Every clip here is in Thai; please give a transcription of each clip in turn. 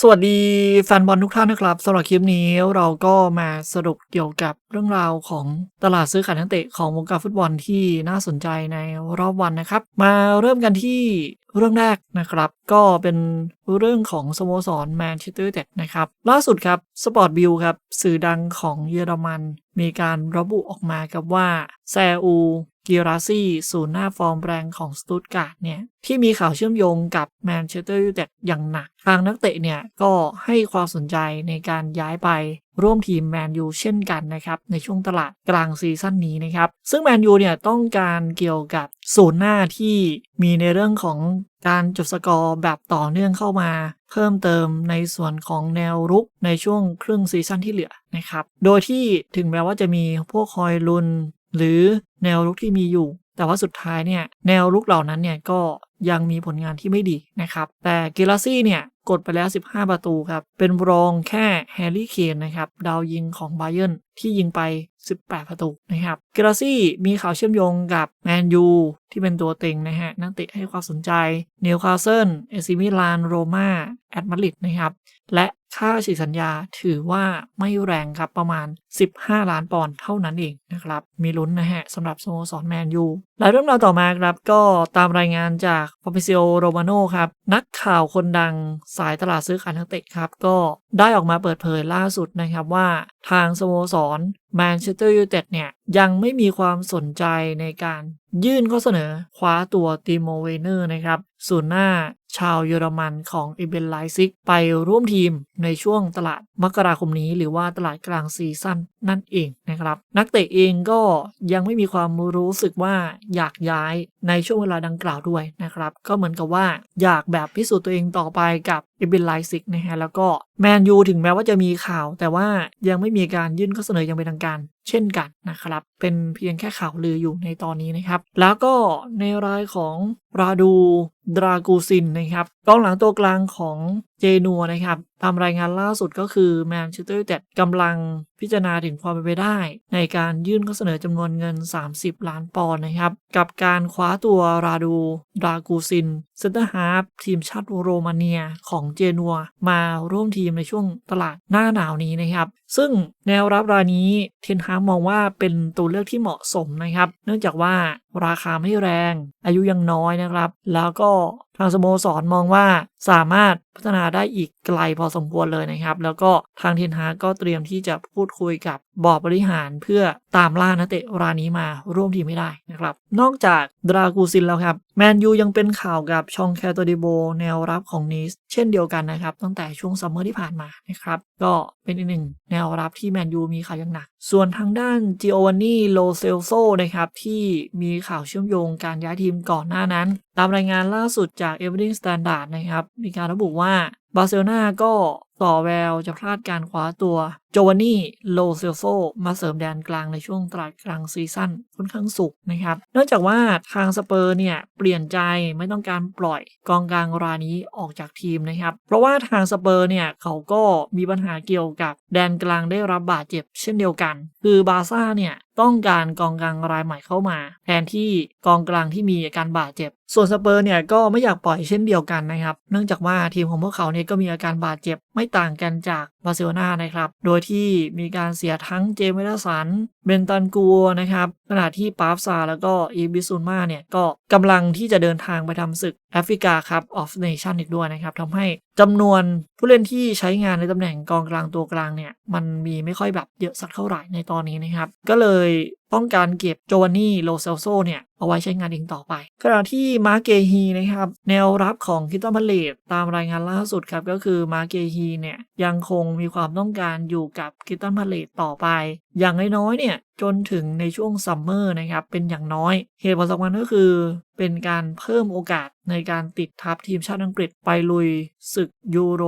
สวัสดีแฟนบอลทุกท่านนะครับสำหรับคลิปนี้เราก็มาสรุปเกี่ยวกับเรื่องราวของตลาดซื้อขายนักเตะของวงการฟุตบอลที่น่าสนใจในรอบวันนะครับ มาเริ่มกันที่เรื่องแรกนะครับ ก็เป็นเรื่องของสโมสรแมนเชสเตอร์ยูไนเต็ดนะครับ ล่าสุดครับสปอร์ตบิลครับสื่อดังของเยอรมัน มีการระบุออกมาครับว่าแซอู กิราซีศูนย์หน้าฟอร์มแรงของสตุตการ์ดเนี่ยที่มีข่าวเชื่อมโยงกับแมนเชสเตอร์ยูไนเต็ดอย่างหนัก ทางนักเตะเนี่ยก็ให้ความสนใจในการย้ายไปร่วมทีมแมนยูเช่นกันนะครับ ในช่วงตลาดกลางซีซั่นนี้นะครับ ซึ่งแมนยูเนี่ยต้องการเกี่ยวกับศูนย์หน้าที่มีในเรื่องของการจบสกอร์แบบต่อเนื่องเข้ามา เพิ่มเติมในส่วนของแนวรุกในช่วงครึ่งซีซั่นที่เหลือนะครับ โดยที่ถึงแม้ว่าจะมีพวกคอยลุน หรือแนวรุกที่มีอยู่ แต่ว่าสุดท้ายเนี่ยแนวรุกเหล่านั้นเนี่ยก็ยังมีผลงานที่ไม่ดีนะครับ แต่เกลาซี่เนี่ยกดไปแล้ว 15 ประตูครับ เป็นรองแค่แฮร์รี่เคนนะครับ ดาวยิงของไบเยนที่ยิงไป 18 ประตูนะครับ เกลาซี่มีข่าวเชื่อมโยงกับแมนยูที่เป็นตัวเต็งนะฮะ นักเตะให้ความสนใจเนิวคาสเซิลเอซิมิลาน โรมาแอตมาดริดนะครับ และ ค่าฉีกสัญญาถือว่าไม่แรงครับประมาณ 15 ล้านปอนด์เท่านั้นเองนะครับ มีลุ้นนะฮะสำหรับสโมสรแมนยูหลายเรื่องราวต่อมาครับ ก็ตามรายงานจากฟาบิซิโอโรมาโนครับ นักข่าวคนดังสายตลาดซื้อขายนักเตะครับ ก็ได้ออกมาเปิดเผยล่าสุดนะครับว่าทางสโมสรแมนเชสเตอร์ยูไนเต็ดเนี่ย ยังไม่มีความสนใจในการยื่นข้อเสนอคว้าตัวติโมเวเนอร์นะครับศูนย์หน้า ชาวเยอรมันของอิเบนไลซิกไปร่วมทีมในช่วงตลาดมกราคมนี้ หรือว่าตลาดกลางซีซั่นนั่นเองนะครับ นักเตะเองก็ยังไม่มีความรู้สึกว่าอยากย้ายในช่วงเวลาดังกล่าวด้วยนะครับ ก็เหมือนกับว่าอยากแบบพิสูจน์ตัวเองต่อไปกับอิเบนไลซิกนะฮะแล้วก็แมนยูถึงแม้ว่าจะมีข่าว แต่ว่ายังไม่มีการยื่นข้อเสนออย่างเป็นทางการ เช่นกันนะครับ เป็นเพียงแค่ข่าวลืออยู่ในตอนนี้นะครับ แล้วก็ในรายของราดูดรากูซินนะครับกองหลังตัวกลางของเจนัวนะครับ ตามรายงานล่าสุดก็คือแมนเชสเตอร์ยูไนเต็ดกำลังพิจารณาถึงความเป็นไปได้ ในการยื่นข้อเสนอจำนวนเงิน 30 ล้านปอนด์นะครับ กับการคว้าตัวราดูดรากูซินเซนเตอร์ฮาร์ฟทีมชาติโรมาเนียของเจนัว มาร่วมทีมในช่วงตลาดหน้าหนาวนี้นะครับ ซึ่งแนวรับรายนี้เทนฮามองว่าเป็นตัวเลือกที่เหมาะสมนะครับ เนื่องจากว่าราคาไม่แรง อายุยังน้อยนะครับ แล้วก็ทางสโมสรมองว่าสามารถพัฒนาได้อีกไกลพอสมควรเลยนะครับ แล้วก็ทางเทนฮาก็เตรียมที่จะพูดคุยกับบอร์ดบริหารเพื่อตามล่านักเตะรายนี้มาร่วมทีมไม่ได้นะครับ นอกจากดรากูซินแล้วครับแมนยูยังเป็นข่าวกับชองแคโตดิโบแนวรับของนิสเช่นเดียวกันนะครับ ตั้งแต่ช่วงซัมเมอร์ที่ผ่านมานะครับ ก็ เป็นอีกหนึ่งแนวรับที่แมนยูมีข่าวอย่างหนัก ส่วนทางด้านจิโอวานนี่โลเซลโซนะครับ ที่มีข่าวเชื่อมโยงการย้ายทีมก่อนหน้านั้น ตามรายงานล่าสุดจาก e v e r y t h i n g Standard นะครับ มีการระบุว่า บาร์เซโลนาก็ต่อแววจะพลาดการคว้าตัวโจวานนี่โลเซโซมาเสริมแดนกลางในช่วงตลาดกลางซีซั่นค่อนข้างสุกนะครับเนื่องจากว่าทางสเปอร์เนี่ย เปลี่ยนใจไม่ต้องการปล่อยกองกลางรายนี้ออกจากทีมนะครับ เพราะว่าทางสเปอร์เนี่ย เขาก็มีปัญหาเกี่ยวกับแดนกลางได้รับบาดเจ็บเช่นเดียวกัน คือบาซ่าเนี่ย ต้องการกองกลางรายใหม่เข้ามา แทนที่กองกลางที่มีอาการบาดเจ็บ ส่วนสเปอร์เนี่ยก็ไม่อยากปล่อยเช่นเดียวกันนะครับ เนื่องจากว่าทีมของพวกเขาเนี่ยก็มีอาการบาดเจ็บไม่ต่างกันจากบาร์เซโลนานะครับ โดยที่มีการเสียทั้งเจมส์สัน เบนตันกัวนะครับ ขณะที่ปาฟซาแล้วก็อีบิซุนมาเนี่ยก็กำลังที่จะเดินทางไปทำศึกแอฟริกาครับออฟเนชั่นอีกด้วยนะครับทำให้ จำนวนผู้เล่นที่ใช้งานในตำแหน่งกองกลางตัวกลางเนี่ย มันมีไม่ค่อยแบบเยอะสักเท่าไหร่ในตอนนี้นะครับ ก็เลย ต้องการเก็บโจวานนี่โลเซลโซเนี่ยเอาไว้ใช้งานเองต่อไป ขณะที่มาเกฮีนะครับ แนวรับของคิตตันพาเลตตามรายงานล่าสุดครับ ก็คือมาเกฮีเนี่ยยังคงมีความต้องการอยู่กับคิตตันพาเลตต่อไป อย่างน้อยๆเนี่ยจนถึงในช่วงซัมเมอร์นะครับ เป็นอย่างน้อย เหตุผลสำคัญก็คือ เป็นการเพิ่มโอกาสในการติดทัพทีมชาติอังกฤษไปลุยศึกยูโร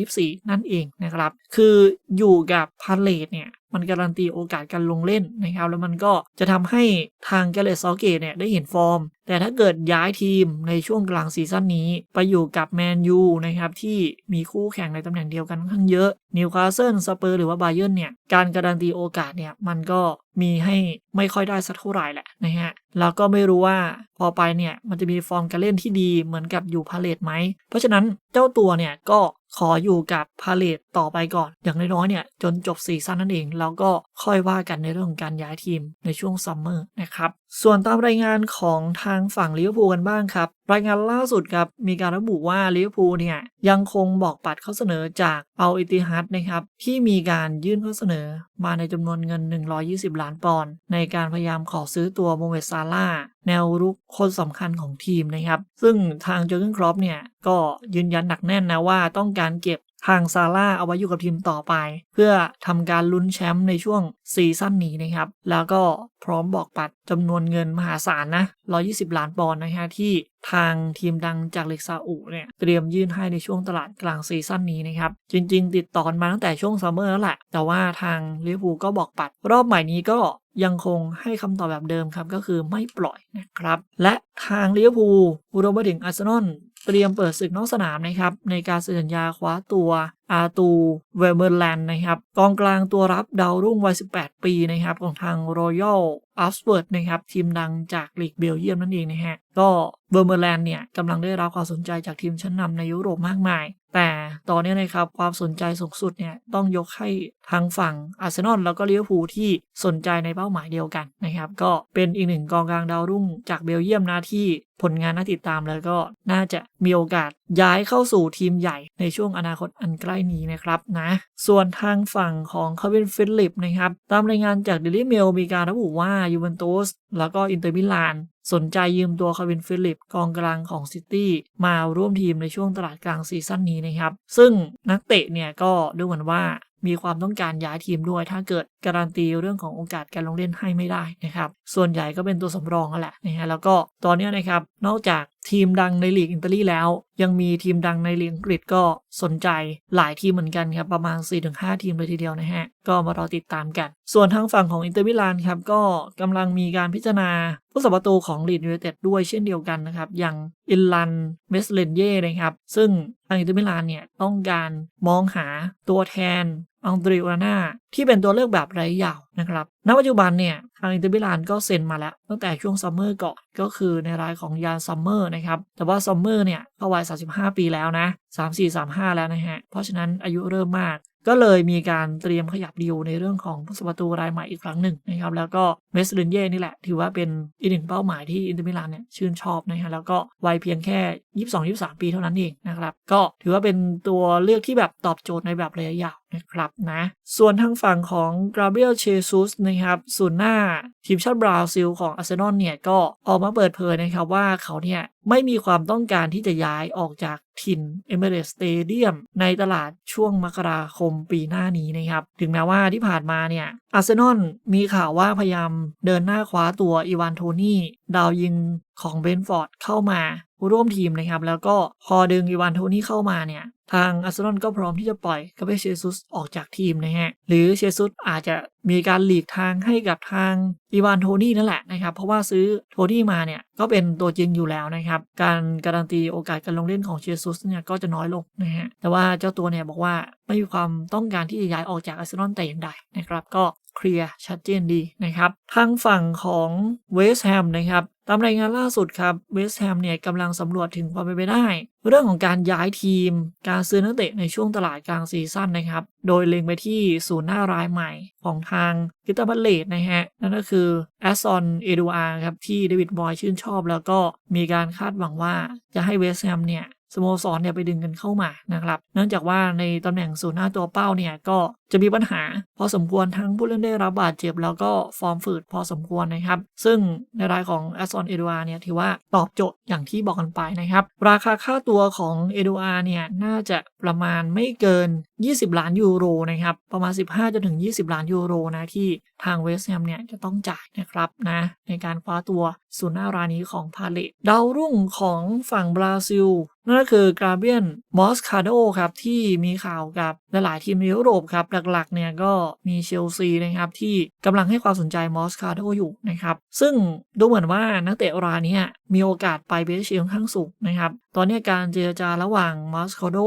2024 นั่นเองนะครับ คืออยู่กับพาเลตเนี่ย มันการันตีโอกาสการลงเล่นนะครับ แล้วมันก็จะทำให้ทางแกเรตซอเกตเนี่ยได้เห็นฟอร์ม แต่ถ้าเกิดย้ายทีมในช่วงกลางซีซั่นนี้ ไปอยู่กับแมนยูนะครับ ที่มีคู่แข่งในตำแหน่งเดียวกันค่อนข้างเยอะนิวคาสเซิลสเปอร์หรือว่าไบเยนเนี่ย การการันตีโอกาสเนี่ยมันก็มีให้ไม่ค่อยได้สักเท่าไหร่แหละนะฮะแล้วก็ไม่รู้ว่าพอไปเนี่ยมันจะมีฟอร์มการเล่นที่ดีเหมือนกับอยู่พาเลตไหมเพราะฉะนั้นเจ้าตัวเนี่ยก็ ขออยู่กับพาเลตต่อไปก่อน อย่างน้อยๆเนี่ยจนจบซีซั่นนั่นเอง แล้วก็ค่อยว่ากันในเรื่องของการย้ายทีมในช่วงซัมเมอร์นะครับ ส่วนตามรายงานของทางฝั่งลิเวอร์พูลกันบ้างครับ รายงานล่าสุดครับ มีการระบุว่าลิเวอร์พูลเนี่ย ยังคงบอกปัดข้อเสนอจากเอาอิติฮัดนะครับ ที่มีการยื่นข้อเสนอมาในจำนวนเงิน 120 ล้านปอนด์ในการพยายามขอซื้อตัวโมเมซาร่าแนวรุกคนสำคัญของทีมนะครับ ซึ่งทางเจอร์เกนครอปเนี่ย ก็ยืนยันหนักแน่นนะว่าต้องการเก็บ ทางซาร่าเอาไว้อยู่กับทีมต่อไป เพื่อทำการลุ้นแชมป์ในช่วงซีซั่นนี้นะครับ แล้วก็พร้อมบอกปัดจำนวนเงินมหาศาลนะ 120 ล้านปอนด์นะฮะที่ทางทีมดังจากเล็กซาอุเนี่ยเตรียมยื่นให้ในช่วงตลาดกลางซีซั่นนี้นะครับ จริง ๆ ติดต่อกันมาตั้งแต่ช่วงซัมเมอร์แล้วแหละ แต่ว่าทางลิเวอร์พูลก็บอกปัด รอบใหม่นี้ก็ยังคงให้คำตอบแบบเดิมครับ ก็คือไม่ปล่อยนะครับ และทางลิเวอร์พูลรวมไปถึงอาร์เซนอล เตรียมเปิดศึกนอกสนามนะครับในการเซ็นสัญญาคว้าตัว อาตูเวเบอร์แลนด์นะครับกองกลางตัวรับดาวรุ่งวัย 18 ปีนะครับของทางรอยัลอัฟสเวิร์ดนะครับทีมดังจากลีกเบลเยียมนั่นเองนะฮะก็เบอร์เมอร์แลนด์เนี่ยกำลังได้รับความสนใจจากทีมชั้นนำในยุโรปมากมาย แต่ตอนนี้นะครับความสนใจสูงสุดเนี่ยต้องยกให้ทางฝั่งอาร์เซนอลแล้วก็ลิเวอร์พูลที่สนใจในเป้าหมายเดียวกันนะครับก็เป็นอีกหนึ่งกองกลางดาวรุ่งจากเบลเยียมนะที่ผลงานน่าติดตามแล้วก็น่าจะมีโอกาส ย้ายเข้าสู่ทีมใหญ่ในช่วงอนาคตอันใกล้นี้นะครับนะส่วนทางฝั่งของคาร์วินฟิลิปนะครับตามรายงานจากเดลิเมลมีการระบุว่ายูเวนตุสแล้วก็อินเตอร์มิลานสนใจยืมตัวคาร์วินฟิลิปกองกลางของซิตี้มาร่วมทีมในช่วงตลาดกลางซีซั่นนี้นะครับ ซึ่งนักเตะเนี่ยก็ดูเหมือนว่ามีความต้องการย้ายทีมด้วยถ้าเกิดการันตีเรื่องของโอกาสการลงเล่นให้ไม่ได้นะครับ ส่วนใหญ่ก็เป็นตัวสำรองนั่นแหละนะฮะแล้วก็ตอนนี้นะครับนอกจาก ทีมดังในลีกอิตาลีแล้ว ยังมีทีมดังในลีกอังกฤษก็สนใจหลายทีมเหมือนกันครับ ประมาณ 4-5 ทีมเลยทีเดียวนะฮะ ก็มารอติดตามกัน ส่วนทางฝั่งของอินเตอร์มิลานครับ ก็กำลังมีการพิจารณาผู้สัประตูของลีดยูไนเต็ดด้วยเช่นเดียวกันนะครับ อย่างอินลันเมสเลนเย่นะครับ ซึ่งทางอินเตอร์มิลานเนี่ยต้องการมองหาตัวแทน อังเดริโอนาที่เป็นตัวเลือกแบบระยะยาวนะครับ ณ ปัจจุบันเนี่ยทางอินเตอร์มิลานก็เซ็นมาแล้ว ตั้งแต่ช่วงซัมเมอร์ก่อนก็คือในรายของยานซัมเมอร์นะครับ แต่ว่าซัมเมอร์เนี่ยเขาวัย 35 ปีแล้วนะ 34-35 แล้วนะฮะ เพราะฉะนั้นอายุเริ่มมาก ก็เลยมีการเตรียมขยับดีลในเรื่องของผู้สประตูรายใหม่อีกครั้งหนึ่งนะครับแล้วก็เมสเลนเย่นี่แหละ ถือว่าเป็นอีกหนึ่งเป้าหมายที่อินเตอร์มิลานเนี่ยชื่นชอบนะฮะแล้วก็วัยเพียงแค่ 22-23 ปีเท่านั้นเองนะครับก็ถือว่าเป็นตัวเลือกที่แบบตอบโจทย์ในแบบระยะยาวนะครับนะส่วนทางฝั่งของกราเบรียลเชซุสนะครับส่วนหน้าทีมชาติบราซิลของอาร์เซนอลเนี่ยก็ออกมาเปิดเผยนะครับว่าเขาเนี่ย ไม่มีความต้องการที่จะย้ายออกจากถิ่นเอเมเรสเตเดียมในตลาดช่วงมกราคมปีหน้านี้นะครับ ถึงแม้ว่าที่ผ่านมาเนี่ยอาร์เซนอลมีข่าวว่าพยายามเดินหน้าคว้าตัวอีวานโทนี่ ดาวยิงของเบนฟอร์ดเข้ามาร่วมทีมนะครับ แล้วก็พอดึงอีวานโทนี่เข้ามาเนี่ย ทางอาร์เซนอลก็พร้อมที่จะปล่อยกาเบเชซุสออกจากทีมนะฮะ หรือเชซุสอาจจะมีการหลีกทางให้กับทางอีวานโทนี่นั่นแหละนะครับ เพราะว่าซื้อโทนี่มาเนี่ย ก็เป็นตัวจริงอยู่แล้วนะครับ การการันตีโอกาสการลงเล่นของเชซุสเนี่ยก็จะน้อยลงนะฮะ แต่ว่าเจ้าตัวเนี่ยบอกว่าไม่มีความต้องการที่จะย้ายออกจากอาร์เซนอลแต่อย่างใดนะครับ ก็เคลียร์ชัดเจนดีนะครับ ทางฝั่งของเวสต์แฮมนะครับ ตามรายงานล่าสุดครับเวสต์แฮมเนี่ยกำลังสำรวจถึงความเป็นไปได้ เรื่องของการย้ายทีม การซื้อนักเตะในช่วงตลาดกลางซีซั่นนะครับ โดยเล็งไปที่ศูนย์หน้ารายใหม่ของทางกิตาบัลเลตนะฮะ นั่นก็คือแอสซอนเอดูอาครับ ที่เดวิดบอยชื่นชอบ แล้วก็มีการคาดหวังว่าจะให้เวสต์แฮมเนี่ยสโมสรเนี่ยไปดึงกันเข้ามานะครับ เนื่องจากว่าในตำแหน่งศูนย์หน้าตัวเป้าเนี่ยก็ จะมีปัญหา พอสมควรทั้งผู้เล่นได้รับบาดเจ็บ แล้วก็ฟอร์มฝืดพอสมควรนะครับ ซึ่งในรายของแอสซอนเอดูอาเนี่ยถือว่าตอบโจทย์อย่างที่บอกกันไปนะครับ ราคาค่าตัวของเอดูอาเนี่ยน่าจะประมาณไม่เกิน 20 ล้านยูโรนะครับ ประมาณ 15จนถึง 20 ล้านยูโรนะที่ทางเวสต์แฮมเนี่ยจะต้องจ่ายนะครับนะในการคว้าตัวศูนย์หน้ารายนี้ของพาเลตดาวรุ่งของฝั่งบราซิลนั่นก็คือกราเบียนมอสคาโดครับที่มีข่าวกับหลายๆทีมในยุโรปครับหลักๆเนี่ยก็มีเชลซีนะครับที่กำลังให้ความสนใจมอสคาโดอยู่นะครับซึ่งดูเหมือนว่านักเตะรายนี้มีโอกาสไปเบสเชียค่อนข้างสูงนะครับตอนนี้การเจรจาระหว่างมอสโคโด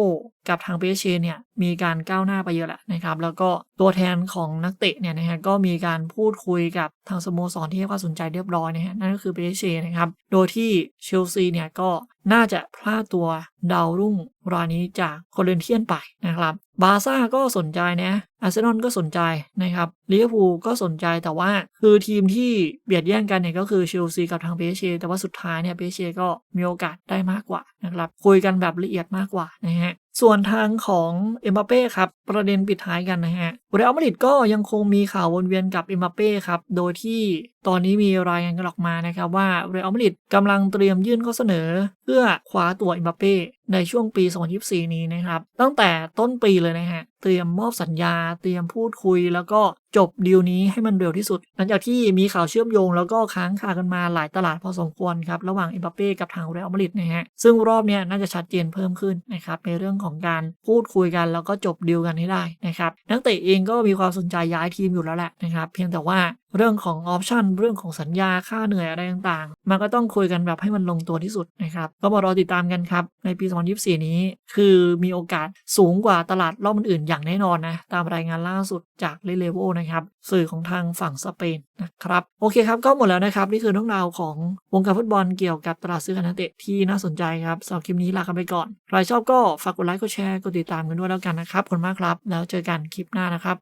กับทางเปเชเนี่ยมีการก้าวหน้าไปเยอะแหละนะครับแล้วก็ตัวแทนของนักเตะเนี่ยนะฮะก็มีการพูดคุยกับทางสโมสรที่ให้ความสนใจเรียบร้อยนะฮะนั่นก็คือเปเชนะครับโดยที่เชลซีเนี่ยก็ น่าจะพลาดตัวดาวรุ่งรายนี้จากโคเรนเทียนไปนะครับ บาซ่าก็สนใจนะอาร์เซนอลก็สนใจนะครับลิเวอร์พูลก็สนใจแต่ว่าคือทีมที่เบียดแย่งกันเนี่ยก็คือเชลซีกับทางเปเชแต่ว่าสุดท้ายเนี่ยเปเชก็มีโอกาสได้มากกว่านะครับคุยกันแบบละเอียดมากกว่านะฮะส่วนทางของเอ็มบัปเป้ครับประเด็นปิดท้ายกันนะฮะเรอัลมาดริดก็ยังคงมีข่าววนเวียนกับเอ็มบัปเป้ครับโดยที่ตอนนี้มีรายงานกันออกมานะครับว่าเรอัลมาดริดกำลังเตรียมยื่นข้อเสนอ เพื่อคว้าตัวอ็มบัปเป้ในช่วงปี 2024 นี้นะครับ ตั้งแต่ต้นปีเลยนะฮะ เตรียมมอบสัญญา เตรียมพูดคุย แล้วก็จบดีลนี้ให้มันเร็วที่สุด หลังจากที่มีข่าวเชื่อมโยง แล้วก็ค้างคากันมาหลายตลาดพอสมควรครับ ระหว่างอ็มบัปเป้กับทางเรอัลมาดริดนะฮะ ซึ่งรอบนี้น่าจะชัดเจนเพิ่มขึ้นนะครับ ในเรื่องของการพูดคุยกันแล้วก็จบดีลกันให้ได้นะครับ นักเตะเองก็มีความสนใจย้ายทีมอยู่แล้วแหละนะครับ เพียงแต่ว่า เรื่องของออปชันเรื่องของสัญญาค่าเหนื่อยอะไรต่างๆ มันก็ต้องคุยกันแบบให้มันลงตัวที่สุดนะครับ ก็มารอติดตามกันครับ ในปี 2024 นี้ คือมีโอกาสสูงกว่าตลาดรอบอื่นๆอย่างแน่นอนนะ ตามรายงานล่าสุดจากเลเลโวนะครับ สื่อของทางฝั่งสเปนนะครับ โอเคครับ ก็หมดแล้วนะครับ นี่คือเรื่องราวของวงการฟุตบอลเกี่ยวกับตลาดซื้อขายนักเตะที่น่าสนใจครับสำหรับคลิปนี้ลากันไปก่อนใครชอบก็ฝากกดไลค์กดแชร์กดติดตามกันด้วยแล้วกันนะครับขอบคุณมากครับ แล้วเจอกันคลิปหน้านะครับ